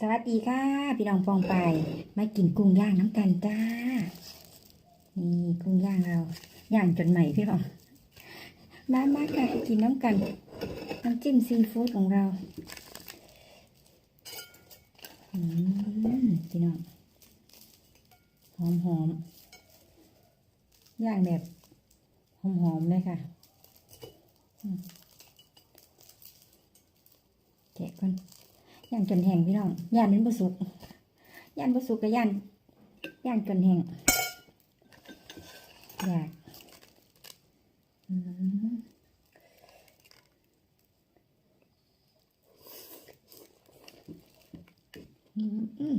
สวัสดีค่ะ พี่น้องฟองไปมากินกุ้งย่างน้ำกันจ้า นี่กุ้งย่างเราย่างจนใหม่พี่น้องมามาค่ะไปกินน้ำกันน้ำจิ้มซีฟู้ดของเราพี่น้องหอมหอมย่างแบบหอมหอมเลยค่ะ แกะก่อนย่างจนแห้งพี่น้องย่านเป็นบสุกย่านบสุกกับย่านย่านจนแห้งอยากอืมอืม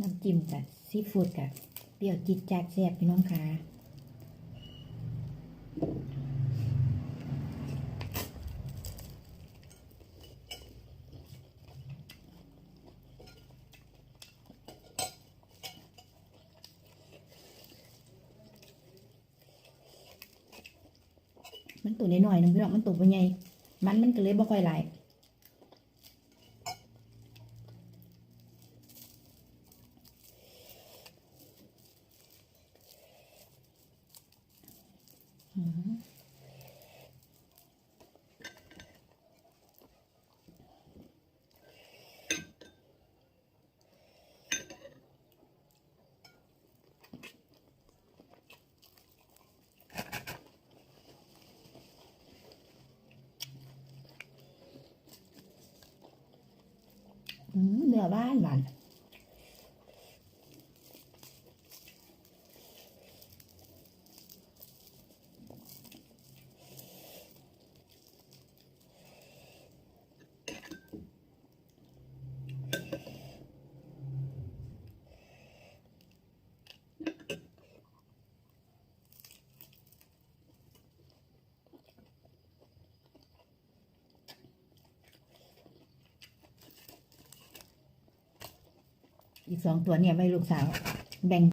น้ำจิ้มกับซีฟู้ดกับเปรี้ยวจิตจัดแซ่บพี่น้องค่ะมันตัวน้อยๆนึงพี่น้องมันตัวเป็นไงมันมันก็เลยบ่ค่อยหลาย อืมอืม อีกสองตัวเนี่ยไม่ลูกสาวแบ่ง